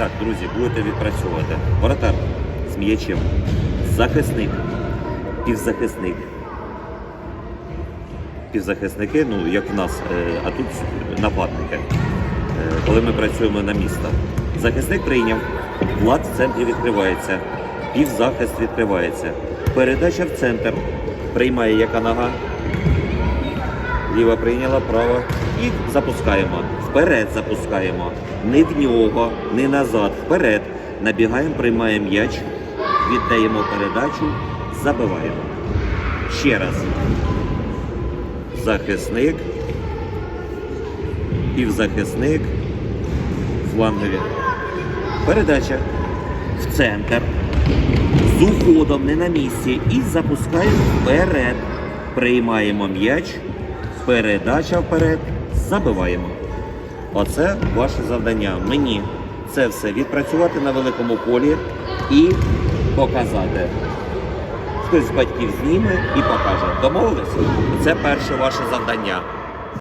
Так, друзі, будете відпрацьовувати. Воротар з м'ячем. Захисник. Півзахисник. Півзахисники, ну як в нас, е, а тут нападники. Е, Коли ми працюємо на місто. Захисник прийняв. Влад в центрі відкривається. Півзахист відкривається. Передача в центр. Приймає яка нога. Ліва прийняла, права. І запускаємо. Вперед запускаємо. Не в нього, не назад. Вперед. Набігаємо, приймаємо м'яч, віддаємо передачу, забиваємо. Ще раз. Захисник. Півзахисник. Флангові. Передача в центр. З уходом не на місці. І запускаємо вперед. Приймаємо м'яч. Передача вперед. Забиваємо. Оце ваше завдання. Мені це все відпрацювати на великому полі і показати. Хтось з батьків зніме і покаже. Домовились? Це перше ваше завдання.